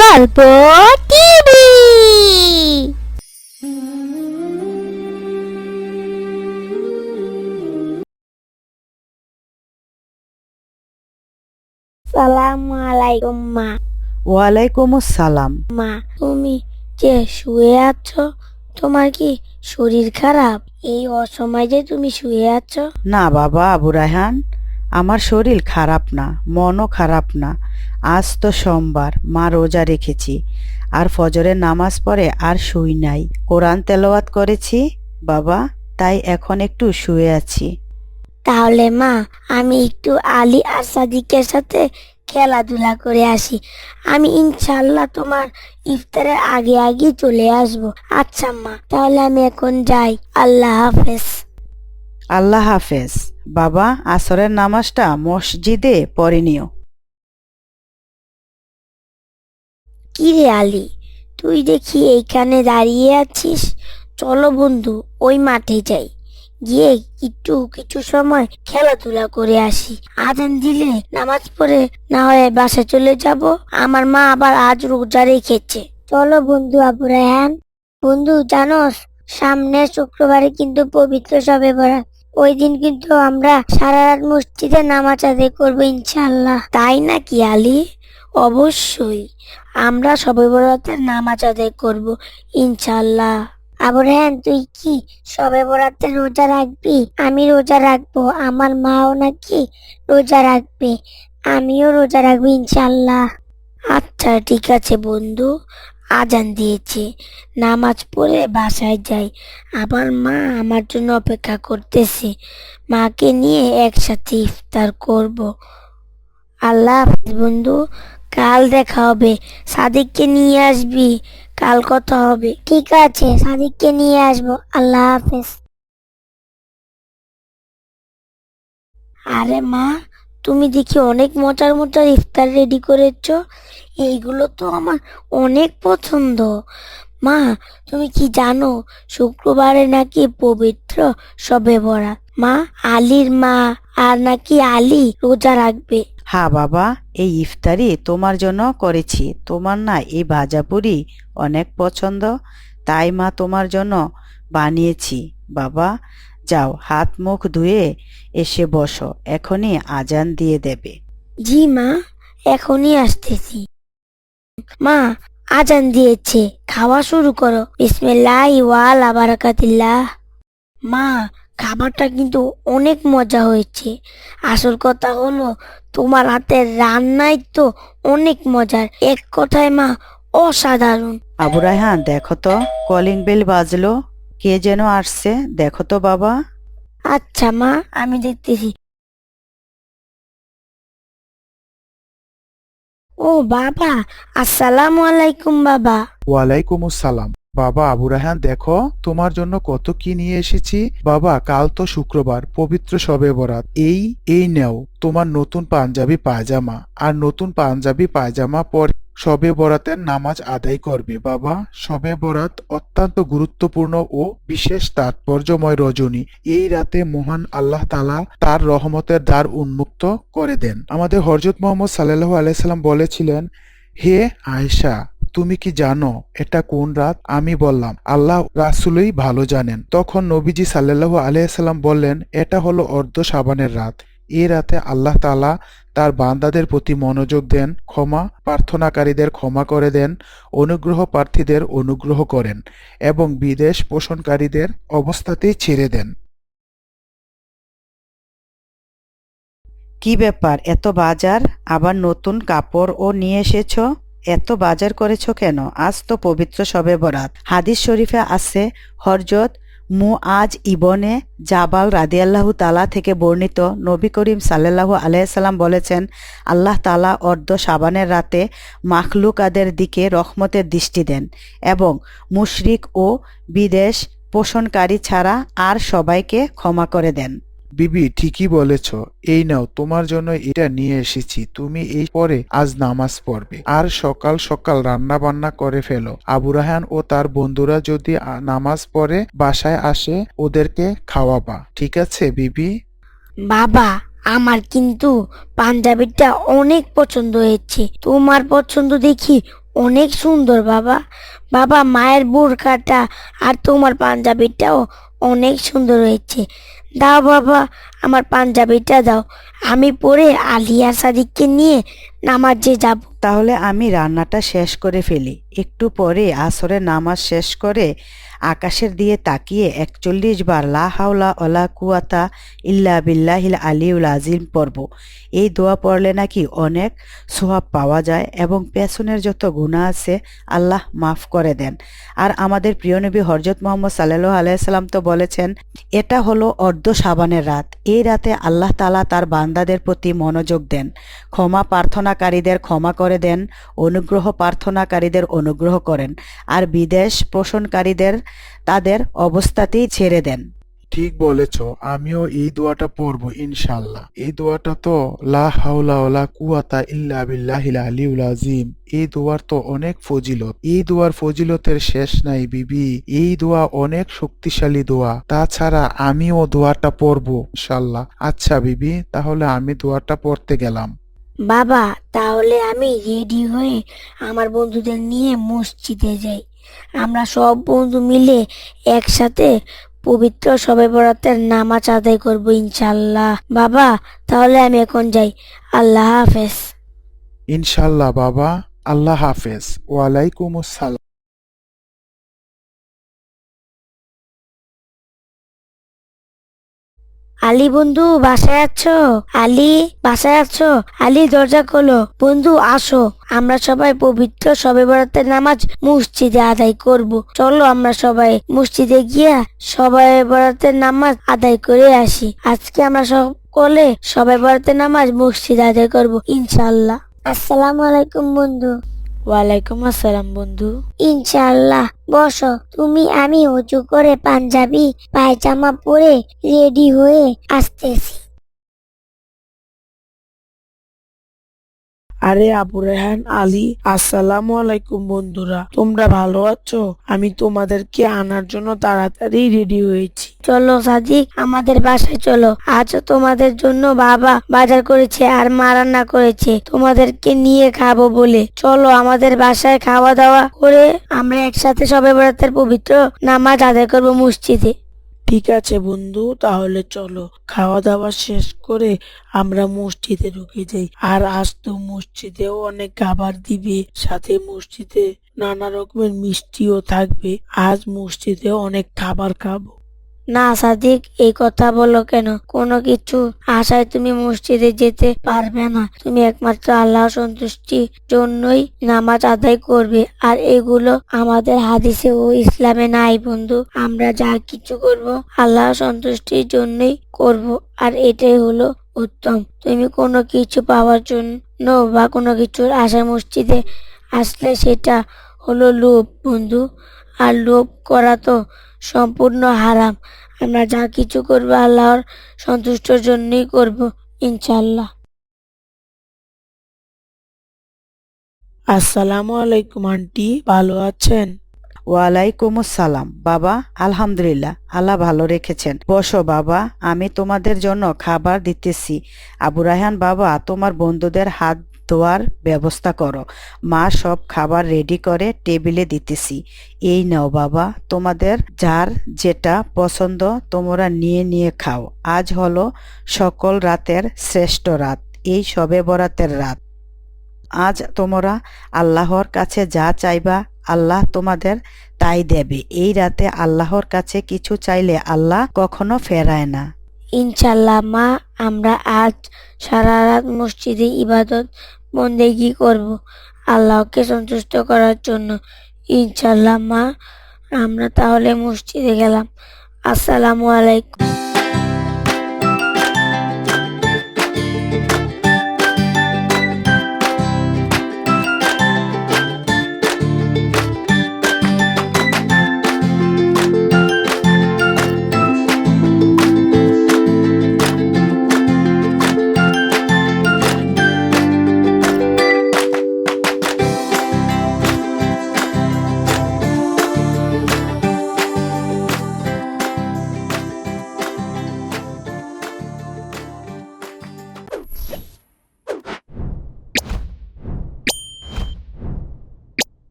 গল্প টিভি। সালাম আলাইকুম মা। ওয়ালাইকুম আসসালাম। মা তুমি যে শুয়ে আছো তোমার কি শরীর খারাপ? এই অসময় যে তুমি শুয়ে আছো। না বাবা আবু রায়হান। আমার শরীর খারাপ না মনও খারাপ না। আজ তো সোমবার মা রোজা রেখেছি। আর ফজরের নামাজ পড়ে আর শুই নাই। কোরআন তেলাওয়াত করেছি? বাবা তাই এখন একটু শুয়ে আছি। তাহলে মা আমি একটু আলী আর সাদিকের সাথে খেলাধুলা করে আসি। আমি ইনশাল্লাহ তোমার ইফতারের আগে আগে চলে আসব। আচ্ছা মা তাহলে আমি এখন যাই। আল্লাহ হাফেজ। আল্লাহ হাফেজ। বাবা, আসরের নামাজটা মসজিদে পড়ে নিও। কি রে আলী, তুই দেখি এইখানে দাঁড়িয়ে আছিস? চলো বন্ধু, ওই মাঠে যাই। গিয়ে একটু কিছু সময় খেলাধুলা করে আসি। আজান দিলে নামাজ পড়ে না হয় বাসা চলে যাব। আমার মা আবার আজ রোজা রেখেছে। চলো বন্ধু আবু রায়হান। বন্ধু, জানোস, সামনের শুক্রবারে কিন্তু পবিত্র সবে বরাত। ওই দিন কিন্তু আমরা সারা রাত মসজিদে নামাজ আদায় করব ইনশাল্লাহ তাই নাকি আলী? অবশ্যই। আমরা সবে বরাতের নামাজ আদায় করব ইনশাল্লাহ আবরাহান তুই কি সবে বরাতে রোজা রাখবি? আমি রোজা রাখব। আমার মাও নাকি রোজা রাখবে? আমিও রোজা রাখব ইনশাল্লাহ আচ্ছা ঠিক আছে বন্ধু। আজান দিয়েছে। নামাজ পড়ে বাসায় যাই। আবার মা আমার জন্য অপেক্ষা করতেছে। মাকে নিয়ে একসাথে ইফতার করব। আল্লাহ বন্ধু, কাল দেখা হবে। সাদিককে নিয়ে আসবি। কাল কথা হবে। ঠিক আছে, সাদিককে নিয়ে আসব। আল্লাহ হাফেজ। আরে মা, তুমি দেখি অনেক মজার মজার ইফতার রেডি করেছ। এইগুলো তো আমার অনেক পছন্দ। মা তুমি কি জানো শুক্রবারে নাকি পবিত্র সবে বরাত? মা আলীর মা আর নাকি আলী রোজা রাখবে। হ্যাঁ বাবা এই ইফতারি তোমার জন্য করেছি। তোমার না এই ভাজাপুরি অনেক পছন্দ। তাই মা তোমার জন্য বানিয়েছি। বাবা যাও হাত মুখ ধুয়ে এসে বসো। এখনই আজান দিয়ে দেবে। জি মা এখনই আসতেছি। মা আজান দিয়েছে। খাওয়া শুরু করো। বিসমিল্লাহ ওয়ালা বারাকাতিল্লাহ। মা খাবারটা কিন্তু অনেক মজা হয়েছে। আসল কথা হলো তোমার হাতের রান্নাই তো অনেক মজার। এক কথায় মা অসাধারণ। আবু রায়হান দেখো তো কলিং বেল বাজলো। কে যেন আসছে দেখো তো বাবা। আচ্ছা মা আমি দেখতেছি। ও বাবা, আসসালামু আলাইকুম বাবা। ওয়ালাইকুম আসসালাম বাবা আবু রাহান দেখো, তোমার জন্য কত কি নিয়ে এসেছি। বাবা, কাল তো শুক্রবার, পবিত্র সবে বরাত। এই এই নেও, তোমার নতুন পাঞ্জাবি পায়জামা। আর নতুন পাঞ্জাবি পায়জামা পরে সবে বরাতের নামাজ আদায় করবে, বাবা। সবে বরাত অত্যন্ত গুরুত্বপূর্ণ ও বিশেষ তাৎপর্যময় রজনী। এই রাতে মহান আল্লাহ তালা তার রহমতের দ্বার উন্মুক্ত করে দেন। আমাদের হরজত মোহাম্মদ সাল্লাহ আলাইসাল্লাম বলেছিলেন, হে আয়েশা, তুমি কি জানো এটা কোন রাত? আমি বললাম, আল্লাহ রাসুলই ভালো জানেন। তখন নবীজি সাল্লাল্লাহু আলাইসাল্লাম বললেন, এটা হলো অর্ধ সাবানের রাত। এই রাতে আল্লাহ তালা তার বান্দাদের প্রতি মনোযোগ দেন, ক্ষমা প্রার্থনাকারীদের ক্ষমা করে দেন, অনুগ্রহ প্রার্থীদের অনুগ্রহ করেন এবং বিদেশ পোষণকারীদের অবস্থাতেই ছেড়ে দেন। কি ব্যাপার? এত বাজার? আবার নতুন কাপড়ও নিয়ে এসেছ? এত বাজার করেছ কেন? আজ তো পবিত্র সবে বরাত। হাদিস শরীফে আছে হরজত মু আজ ইবনে জাবাল রাদিয়াল্লাহু তালা থেকে বর্ণিত নবী করিম সাল্লাহু আলাইসাল্লাম বলেছেন, আল্লাহ তালা অর্ধ সাবানের রাতে মাখলুকাদের দিকে রহমতের দৃষ্টি দেন এবং মুশরিক ও বিদেশ পোষণকারী ছাড়া আর সবাইকে ক্ষমা করে দেন। বিবি, ঠিকই বলেছ। এই নাও, তোমার জন্য এটা নিয়ে এসেছি। তুমি এই পরে আজ নামাজ পড়বে। আর সকাল সকাল রান্না বান্না করে ফেলো। আবু রাহান ও তার বন্ধুরা যদি নামাজ পড়ে, বাসায় আসে, ওদেরকে খাওয়াবা। ঠিক আছে, বিবি? বাবা, আমার কিন্তু পাঞ্জাবিটা অনেক পছন্দ হয়েছে। তোমার পছন্দ দেখি অনেক সুন্দর, বাবা। বাবা, মায়ের বোরখাটা আর তোমার পাঞ্জাবিটাও অনেক সুন্দর হয়েছে। দাও বাবা আমার পাঞ্জাবিটা দাও। আমি পরে আলিয়া সাদিককে নিয়ে নামাজে যাব। তাহলে আমি রান্নাটা শেষ করে ফেলি। একটু পরে আসরে নামাজ শেষ করে আকাশের দিয়ে তাকিয়ে একচল্লিশ বার লা হাওলা ওলা কুয়াতা ইল্লা বিল্লাহিল আলিউল আজিম পর্ব এই দোয়া পড়লে নাকি অনেক সোয়াব পাওয়া যায় এবং পেছনের যত গুণা আছে আল্লাহ মাফ করে দেন। আর আমাদের প্রিয় নবী হরজত মোহাম্মদ সাল্লাহ আলাইসাল্লাম তো বলেছেন, এটা হলো অর্ধ সাবানের রাত। এই রাতে আল্লাহ তালা তার বান্দাদের প্রতি মনোযোগ দেন। ক্ষমা প্রার্থনাকারীদের ক্ষমা করে দেন, অনুগ্রহ প্রার্থনাকারীদের অনুগ্রহ করেন, আর বিদেশ পোষণকারীদের তাদের অবস্থাতেই ছেড়ে দেন। ঠিক বলেছ, আমিও এই দোয়াটা পড়ব ইনশাল্লাহ এই দোয়াটা তো লা ওয়ালা কুয়াতা ইল্লা বিল্লাহিল এই দোয়ার তো অনেক ফজিলত। এই দোয়ার ফজিলতের শেষ নাই, বিবি। এই দোয়া অনেক শক্তিশালী দোয়া। তাছাড়া আমিও দোয়াটা পড়ব ইনশাল্লাহ আচ্ছা বিবি, তাহলে আমি দোয়াটা পড়তে গেলাম। বাবা, তাহলে আমি রেডি হয়ে আমার বন্ধুদের নিয়ে মসজিদে যাই। আমরা সব বন্ধু মিলে একসাথে পবিত্র সবে বরাতের নামাজ আদায় করব ইনশাল্লাহ বাবা, তাহলে আমি এখন যাই। আল্লাহ হাফেজ। ইনশাল্লাহ বাবা, আল্লাহ হাফেজ। ওয়ালাইকুম আসসালাম আলী বন্ধু, বাসায় আছো? আলী, বাসায় আছো? আলী, দরজা খোলো। বন্ধু, আসো। আমরা সবাই পবিত্র সবে বরাতের নামাজ মসজিদে আদায় করব। চলো আমরা সবাই মসজিদে গিয়া সবাই বরাতের নামাজ আদায় করে আসি। আজকে আমরা সকলে সবাই বরাতের নামাজ মসজিদে আদায় করব ইনশাল্লাহ আসসালামু আলাইকুম বন্ধু। ওয়ালাইকুম আসসালাম, বন্ধু। ইনশাল্লাহ বসো। তুমি, আমি উঁচু করে পাঞ্জাবি, পায়জামা পরে রেডি হয়ে আসতেছি। আরে আবু রেহান, আলী, আসসালামু আলাইকুম বন্ধুরা, তোমরা ভালো আছো? আমি তোমাদেরকে আনার জন্য তাড়াতাড়ি রেডি হয়েছি। চলো সাদিক আমাদের বাসায় চলো। আজ তোমাদের জন্য বাবা বাজার করেছে আর মা রান্না করেছে। তোমাদেরকে নিয়ে খাব বলে। চলো আমাদের বাসায় খাওয়া দাওয়া করে আমরা একসাথে সবে বরাতের পবিত্র নামাজ আদায় করব মসজিদে। ঠিক আছে বন্ধু, তাহলে চলো। খাওয়া দাওয়া শেষ করে আমরা মসজিদে ঢুকে যাই। আর আজ তো মসজিদেও অনেক খাবার দিবে, সাথে মসজিদে নানা রকমের মিষ্টিও থাকবে। আজ মসজিদে অনেক খাবার খাব। না সাদিক, এই কথা বলো কেন? কোনো কিছু আশায় তুমি মসজিদে যেতে পারবে না। তুমি একমাত্র আল্লাহ সন্তুষ্টির জন্যই নামাজ আদায় করবে। আর এগুলো আমাদের হাদিসে ও ইসলামে নাই বন্ধু। আমরা যা কিছু করব আল্লাহ সন্তুষ্টির জন্যই করব। আর এটাই হলো উত্তম। তুমি কোনো কিছু পাওয়ার জন্য বা কোনো কিছুর আশায় মসজিদে আসলে সেটা হলো লোভ বন্ধু। আর লোভ করা তো সম্পূর্ণ হারাম। আমরা যা কিছু করব আল্লাহর সন্তুষ্টর জন্যই করব ইনশাল্লাহ আসসালামু আলাইকুম, আন্টি। ভালো আছেন? ওয়ালাইকুম আসসালাম। বাবা, আলহামদুলিল্লাহ, আল্লাহ ভালো রেখেছেন। বসো বাবা, আমি তোমাদের জন্য খাবার দিতেছি। আবু রায়হান বাবা, তোমার বন্ধুদের হাত ধোয়ার ব্যবস্থা করো। মা সব খাবার রেডি করে টেবিলে দিতেছি। এই নাও বাবা, তোমাদের যার যেটা পছন্দ তোমরা নিয়ে নিয়ে খাও। আজ হলো সকল রাতের শ্রেষ্ঠ রাত, এই সবে বরাতের রাত। আজ তোমরা আল্লাহর কাছে যা চাইবা আল্লাহ তোমাদের তাই দেবে। এই রাতে আল্লাহর কাছে কিছু চাইলে আল্লাহ কখনো ফেরায় না। ইনশাল্লাহ মা, আমরা আজ সারা রাত মসজিদে ইবাদত বন্দেগি করব। আল্লাহকে সন্তুষ্ট করার জন্য। ইনশাল্লাহ মা, আমরা তাহলে মসজিদে গেলাম। আসসালামু আলাইকুম।